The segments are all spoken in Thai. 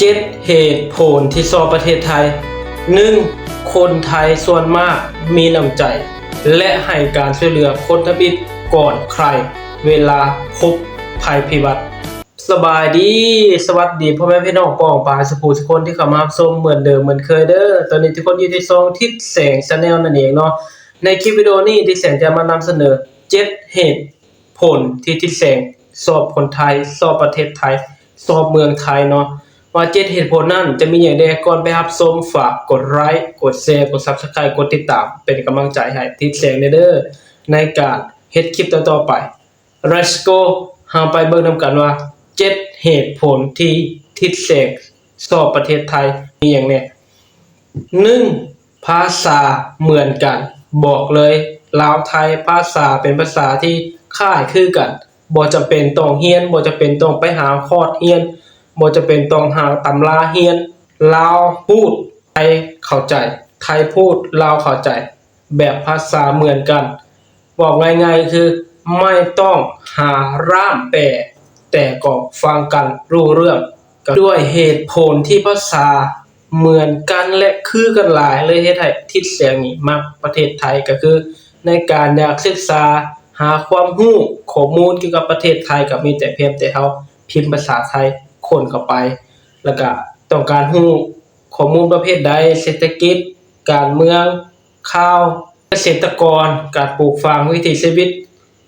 เจ็ดเหตุผลที่ซอประเทศไทย 1. คนไทยส่วนมากมีน้ำใจ และให้การช่วยเหลือคนทบิดก่อนใคร เวลาพบภัยพิบัติ สบายดี สวัสดีพ่อแม่พี่น้องกองปลายสปูสคนที่เข้ามาชมเหมือนเดิมเหมือนเคยเด้อตอนนี้ทุกคนอยู่ที่ซองทิศแสงชาแนลนั่นเองเนาะในคลิปวิดีโอนี้ที่แสงจะมานำเสนอ 7 เหตุผลที่ทิศแสงสอบคนไทย สอบประเทศไทย สอบเมืองไทยเนาะ ว่าเจ็ดเหตุผลนั้นจะมีอย่างใดก่อนไปรับชมฝากกดไลค์กดแชร์กด Subscribe กดติดตาม เป็นกำลังใจให้ทิศแสงเด้อในการเฮ็ดคลิปต่อๆไป Let's go เฮาไปเบิ่งนำกันว่า7เหตุผลที่ทิศแสงสอบประเทศไทยมีอย่างแน่หนึ่งภาษาเหมือนกัน บอกเลยลาวไทยภาษาเป็นภาษาที่คล้ายคือกันบ่จะเป็นต้องเฮียนบ่จะเป็นต้องไปหาคอร์สเฮียน บ่จะเป็นต้องหาตำราเฮียนลาวพูดไทยเข้าใจ ไทยพูดลาวเข้าใจ แบบภาษาเหมือนกัน บอกง่ายๆคือไม่ต้องหาร่ามแปลแต่ก็ฟังกันรู้เรื่องก็ด้วยเหตุผลที่ภาษาเหมือนกันและคือกันหลายเลยเฮ็ดให้ทิศเสียงนี้มักประเทศไทยก็คือ ในการอยากศึกษาหาความรู้ข้อมูลเกี่ยวกับประเทศไทยก็มีแต่เพียงแต่เฮาพิมพ์ภาษาไทย คนเข้าไป แล้วก็ต้องการรู้ข้อมูลประเภทใดเศรษฐกิจ การเมืองข่าวเกษตรกร การปลูกฝังวิถีชีวิต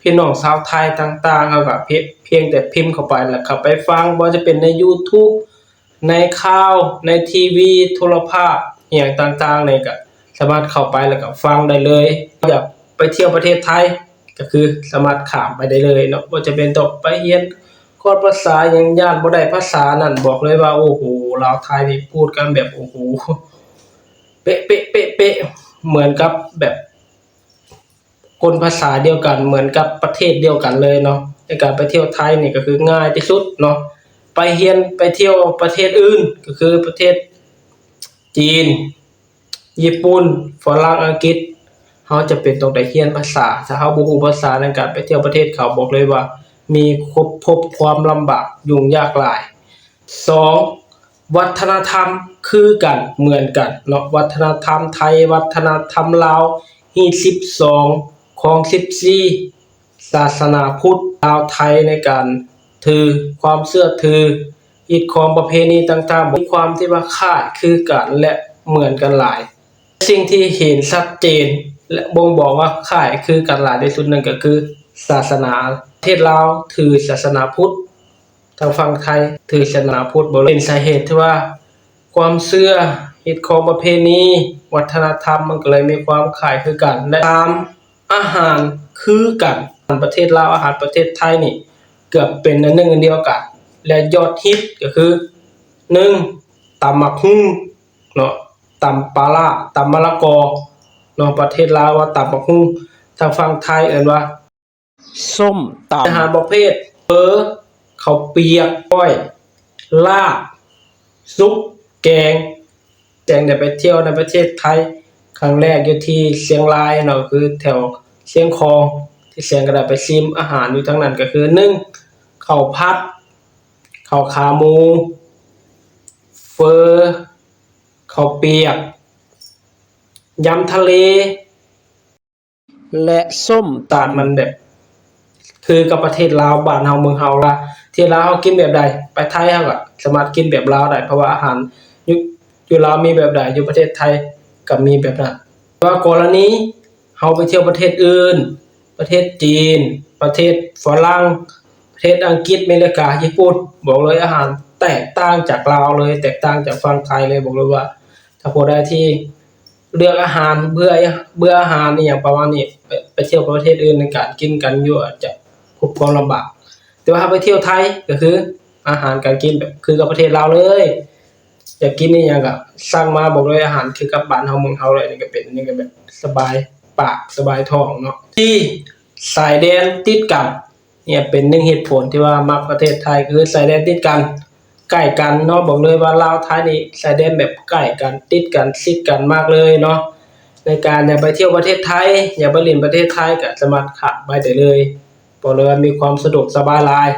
พี่น้องชาวไทยต่างๆเขาก็เพียเพียงแต่พิมพ์เข้าไปแล้วเข้าไปฟังบ่ว่าจะเป็นใน YouTube ในข่าวในทีวีโทรภาพอหย่างต่างๆนี่ก็สามารถเข้าไปแล้วก็ฟังได้เลยอยากไปเที่ยวประเทศไทยก็คือสามารถข้ามไปได้เลยเนาะบ่จะเป็นต้องไปเรียน คอร์สภาษายังย่านบ่ได้ภาษานั่นบอกเลยว่า โอ้โหลาวไทยนี่พูดกันแบบโอ้โหเป๊ะเป๊ะเป๊ะเป๊ะเหมือนกับแบบคนภาษาเดียวกันเหมือนกับประเทศเดียวกันเลยเนาะในการไปเที่ยวไทยนี่ก็คือง่ายที่สุดเนาะไปเรียนไปเที่ยวประเทศอื่นก็คือประเทศจีน ญี่ปุ่นฝรั่งอังกฤษเฮาจะเป็นต้องได้เรียนภาษา ถ้าเฮาบ่ฮู้ภาษาในการไปเที่ยวประเทศเขาบอกเลยว่า มีคบพบความลำบากยุ่งยากหลายสองวัฒนธรรมคือกันเหมือนกันเนาะวัฒนธรรมไทย วัฒนธรรมลาวฮี12ของ14ศาสนาพุทธลาวไทยในการถือความเชื่อถืออิทของประเพณีต่างๆมีความที่ว่าคายคือกันและเหมือนกันหลาย สิ่งที่เห็นชัดเจน และบ่งบอกว่าคายคือกันหลายที่สุดนั่นก็คือศาสนาประเทศลาวถือศาสนาพุทธทางฝั่งไทยถือศาสนาพุทธบ่เป็นสาเหตุที่ว่า ความเชื่อฮิตของประเพณีวัฒนธรรมมันก็เลยมีความคล้ายคือกันและตามอาหารคือกันประเทศลาวอาหารประเทศไทยนี่เกือบเป็นอันหนึ่งอันเดียวกันและยอดฮิตก็คือ 1. ตำมักหุ่งเนาะตำปลาร้าตำมะละกอเนาะประเทศลาวว่าตำมักหุ่งทางฝั่งไทยเอิ้นว่า ส้มตำอาหารประเภทเออข้าวเปียกก้อย ลาบซุปแกงแจงได้ไปเที่ยวในประเทศไทย ครั้งแรกอยู่ที่เชียงรายเนาะคือแถวเชียงคองที่เชียงก็ได้ไปชิมอาหารอยู่ทั้งนั้นก็คือ1ข้าวผัดข้าวขาหมู เฟอข้าวเปียกยำทะเล และส้มตาลมันแบบ คือกับประเทศลาวบ้านเฮาเมืองเฮาละที่ลาวเฮากินแบบใดไปไทยเฮาก็สามารถกินแบบลาวได้เพราะว่าอาหารยู่อยู่ลาวมีแบบใดอยู่ประเทศไทยก็มีแบบนั้นว่ากรณีเฮาไปเที่ยวประเทศอื่น ประเทศจีน ประเทศฝรั่งประเทศอังกฤษอเมริกาญี่ปุ่นบอกเลยอาหารแตกต่างจากลาวเลย แตกต่างจากฝั่งไทยเลยบอกเลยว่า ถ้าผู้ใดที่เลือกอาหารเบื่อเบื่ออาหารนี่อย่างประมาณนี้ไปไปเที่ยวประเทศอื่นในการกินกันอยู่อาจจะ พบความลำบาก แต่ว่าถ้าไปเที่ยวไทยก็คือ อาหารการกินแบบคือกับประเทศเราเลย อยากกินนี่ยังก็สั่งมาบอกเลยอาหารคือกับบ้านเฮาเมืองเฮาเลยนี่ก็เป็นนี่ก็แบบสบายปากสบายท้องเนาะที่สายแดนติดกันเนี่ยเป็นหนึ่งเหตุผลที่ว่ามักประเทศไทยคือสายแดนติดกันใกล้กันเนาะบอกเลยว่าลาวไทยนี่ชายแดนแบบใกล้กันติดกันชิดกันมากเลยเนาะในการอยากไปเที่ยวประเทศไทย อยากไปเล่นประเทศไทยก็สามารถขับไปได้เลย บอกเลยว่ามีความสะดวกสบายหลาย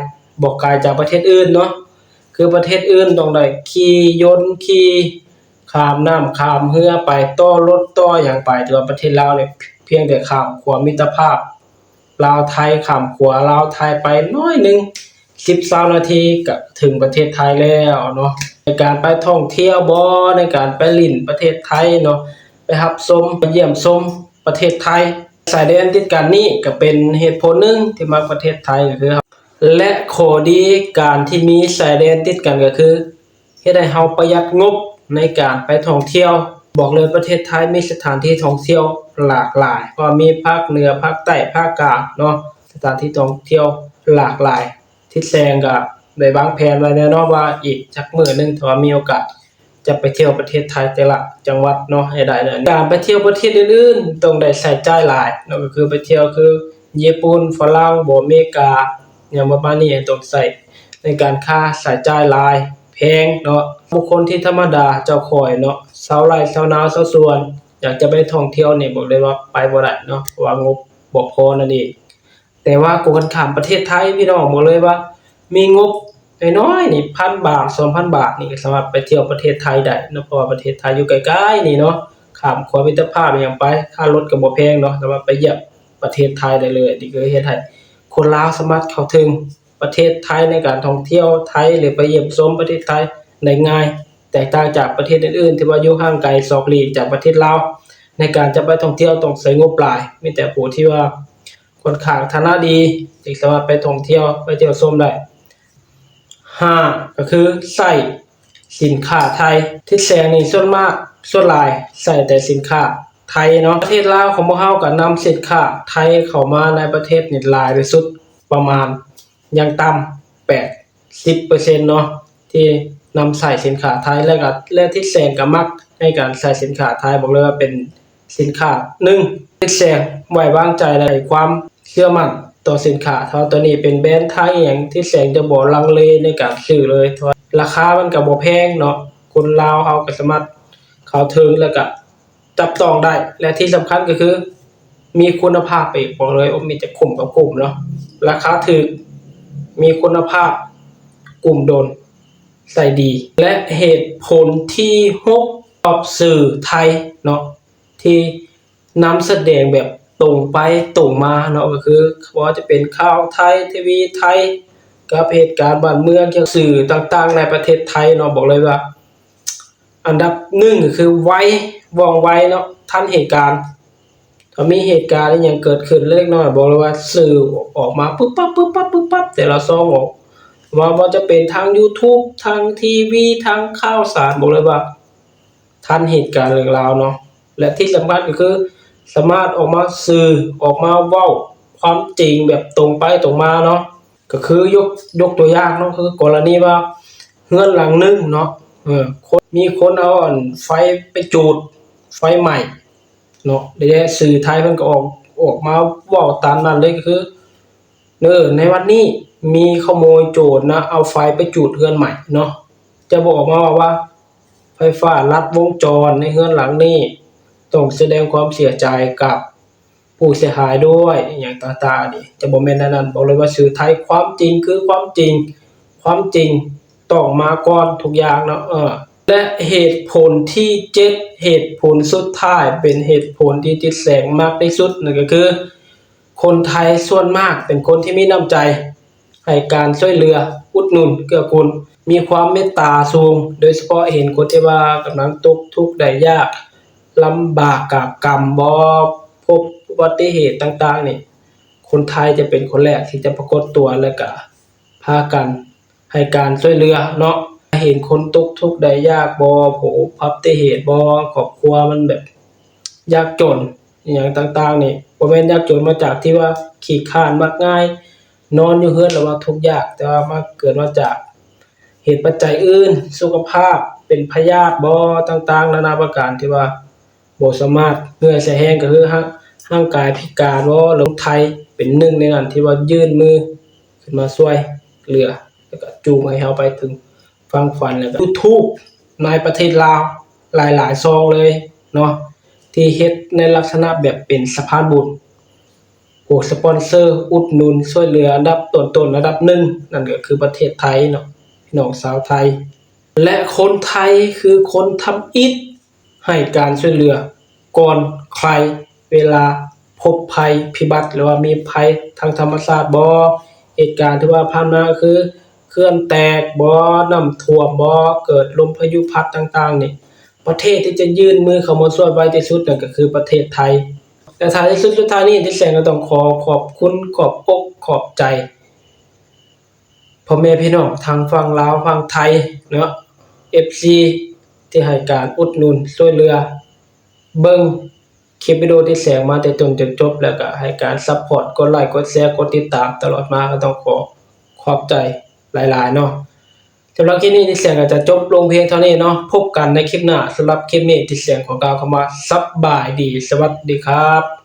บอกไกลจากประเทศอื่นเนาะคือประเทศอื่นต้องได้ขี่ยนต์ขี่ข้ามน้ำข้ามเรือไปต่อรถต่อหยังไปแต่ว่าประเทศลาวเนี่ยเพียงแต่ข้ามขั้วมิตรภาพลาวไทยข้ามขัวลาวไทยไปน้อยหนึ่งสิบสามนาทีก็ถึงประเทศไทยแล้วเนาะในการไปท่องเที่ยวบ่ในการไปลิ่นประเทศไทยเนาะไปรับชมไปเยี่ยมชมประเทศไทย สายแดนติดกันนี่ก็เป็นเหตุผลหนึ่งที่มาประเทศไทยก็คือครับและข้อดีการที่มีสายแดนติดกันก็คือเฮ็ดให้เฮาประหยัดงบในการไปท่องเที่ยว บอกเลยประเทศไทยมีสถานที่ท่องเที่ยวหลากหลาย ก็มีภาคเหนือภาคใต้ภาคกลางเนาะสถานที่ท่องเที่ยวหลากหลายที่แซงก็ได้วางแผนไว้แล้วเนาะว่าอีกจักมื้อหนึงถ้ามีโอกาส จะไปเที่ยวประเทศไทยแต่ละจังหวัดเนาะให้ได้เลยการไปเที่ยวประเทศอื่นๆต้องได้ใช้จ่ายหลายเนาะก็คือไปเที่ยวคือญี่ปุ่นฝรั่งบ่อเมริกาอย่างประมาณนี้ต้องใช้ในการค่าใช้จ่ายหลายแพงเนาะบุคคลที่ธรรมดาเจ้าข่อยเนาะชาวไร่ชาวนาชาวสวน อยากจะไปท่องเที่ยวนี่บอกเลยว่าไปบ่ได้เนาะว่างบบ่พอนั่นเองแต่ว่ากูกันขามประเทศไทยพี่น้องบอกเลยว่า มีงบ น้อยๆนี่พันบาท2,000บาทนี่สามารถไปเที่ยวประเทศไทยได้เนะเพราะว่าประเทศไทยอยู่ใกล้ๆนี่เนาะข้ามขวามิตรภาพอหยังไปค่ารถก็บ่แพงเนาะสามารถไปเยี่ยมประเทศไทยได้เลยนี่คือเฮ็ดให้คนลาวสามารถเข้าถึงประเทศไทยในการท่องเที่ยวไทยหรือไปเยี่ยมชมประเทศไทยได้ง่าย แตกต่างจากประเทศอื่นๆ ที่ว่าอยู่ห่างไกลศอกลีจากประเทศลาวในการจะไปท่องเที่ยวต้องใช้งบหลายมีแต่ผู้ที่ว่าคนข้างฐานะดีจึงสามารถไปท่องเที่ยวไปเที่ยวชมได้ ห้าก็คือใส่สินค้าไทยที่แสงนี่ส่วนมากส่วนลายใส่แต่สินค้าไทยเนาะประเทศลาวของพวกเฮาก็นำสินค้าไทยเข้ามาในประเทศนี่หลายที่สุดประมาณอยังต่ำ80%เนาะที่นำใส่สินค้าไทยแล้วก็และที่แสงก็มักในการใส่สินค้าไทยบอกเลยว่าเป็นสินค้าหนึ่งที่แสงไว้วางใจและให้ความเชื่อมั่น ต่อสินค้าเพราตัวนี้เป็นแบรนด์ไทยอย่างที่แสงจะบ่ลังเลในการซื้อเลยเพราะว่าราคามันก็บ่แพงเนาะคนลาวเฮาก็สามารถเข้าถึงแล้วก็จับต้องได้ และที่สำคัญก็คือ มีคุณภาพไปบอกเลยว่ามีแต่คุ้มกับคุ้มเนาะราคาถูกมีคุณภาพกลุ่มโดนใส่ดี และเหตุผลที่6ตอบสื่อไทยเนาะที่นำแสดงแบบ ตรงไปตรงมาเนาะก็คือว่าจะเป็นข่าวไทยทีวีไทยกับเหตุการณ์บ้านเมืองเกี่ยวกับสื่อต่างๆ ในประเทศไทยเนาะบอกเลยว่า อันดับหนึ่งก็คือไวว่องไวเนาะทันเหตุการณ์ถ้ามีเหตุการณ์อหยังเกิดขึ้นเล็กน้อยบอกเลยว่าสื่อออกมาปุ๊บปั๊บปุ๊บปั๊บปุ๊บปั๊บแต่ละซองออกว่าว่าจะเป็นทาง YouTube ทางทีวีทางข่าวสารบอกเลยว่า ทันเหตุการณ์เรื่องราวเนาะและที่สำคัญก็คือ สามารถออกมาสื่อออกมาเว้าความจริงแบบตรงไปตรงมาเนาะก็คือยกยกตัวอย่างเนาะคือกรณีว่าเฮือนหลังหนึงเนาะเออคนมีคนเอาไฟไปจูดไฟใหม่เนาะเดี๋ยวสื่อไทยมันก็ออกออกมาว้าตามนั้นเลยก็คือเออในวันนี้มีขโมยโจรนะ เอาไฟไปจูดเฮือนใหม่เนาะจะบอกมาว่า ไฟฟ้าลัดวงจรในเฮือนหลังนี้ ต้องแสดงความเสียใจกับผู้เสียหายด้วยอย่างต่างๆนี่จะบอกแม่นนั้นบอกเลยว่าสื่อไทยความจริงคือความจริง ความจริงต้องมาก่อนทุกอย่างเนาะเออและเหตุผลที่เจ็ดเหตุผลสุดท้ายเป็นเหตุผลที่จิตแสงมากที่สุดนั่นก็คือ คนไทยส่วนมากเป็นคนที่มีน้ำใจให้การช่วยเหลืออุดหนุนเกื้อกูลมีความเมตตาสูง โดยเฉพาะเห็นคนที่ว่ากำลังตกทุกข์ได้ยาก ลำบากกับกรรมบ่พบอุบัติเหตุต่างๆนี่ คนไทยจะเป็นคนแรกที่จะปรากฏตัวแล้วก็พากันให้การช่วยเหลือเนาะเห็นคนตกทุกข์ได้ยากบ่โผพับติเหตุบ่ครอบครัวมันแบบ ยากจนอหย่างต่างๆนี่บ่แม่นยากจนมาจากที่ว่าขี้คร้านมักง่าย นอนอยู่เฮือนแล้วว่าทุกข์ยากแต่ว่ามาเกิดมาจากเหตุปัจจัยอื่น สุขภาพเป็นพยาธิบ่ต่างๆ นานาประการที่ว่า บ่สามารถเมื่อยเสียแรงก็คือร่างร่างกายพิการบ่ลงไทยเป็นหนึ่งในนั้นที่ว่ายื่นมือขึ้นมาช่วยเหลือ แล้วก็จูงให้เฮาไปถึงฟังฝันแล้วก็ YouTube ในประเทศลาวหลายๆซองเลยเนาะที่เฮ็ดในลักษณะแบบเป็นสะพานบุญพวกสปอนเซอร์ อุดหนุนช่วยเหลืออันดับต้นๆอันดับหนึ่งนั่นก็คือประเทศไทยเนาะพี่น้องชาวไทย และคนไทยคือคนทำอิฐ ให้การช่วยเหลือก่อนใครเวลาพบภัยพิบัติ หรือว่ามีภัยทางธรรมชาติบ่เหตุการณ์ที่ว่าผ่านมาก็คือเคลื่อนแตกบ่น้ำท่วมบ่เกิดลมพายุพัดต่างๆนี่ประเทศที่จะยื่นมือเข้ามาช่วยไวที่สุดนั่นก็คือประเทศไทยแต่ท้ายที่สุดสุดท้ายนี้ที่แสงก็ต้องขอขอบคุณขอบอกขอบใจพ่อแม่พี่น้องทางฝั่งลาวฝั่งไทยเนาะ FC ที่ให้การอุดหนุนช่วยเหลือ เบิ่งคลิปวิดีโอที่แสงมาแต่จนจนจบ แล้วก็ให้การซัพพอร์ตกดไลค์กดแชร์กดติดตามตลอดมาก็ต้องขอขอบใจหลาย ๆ เนาะสำหรับคลิปนี้ที่เสียงก็จะจบลงเพียงเท่านี้เนาะพบกันในคลิปหน้าสำหรับคลิปนี้ที่เสียงของกาวคำว่าสบายดี สวัสดีครับ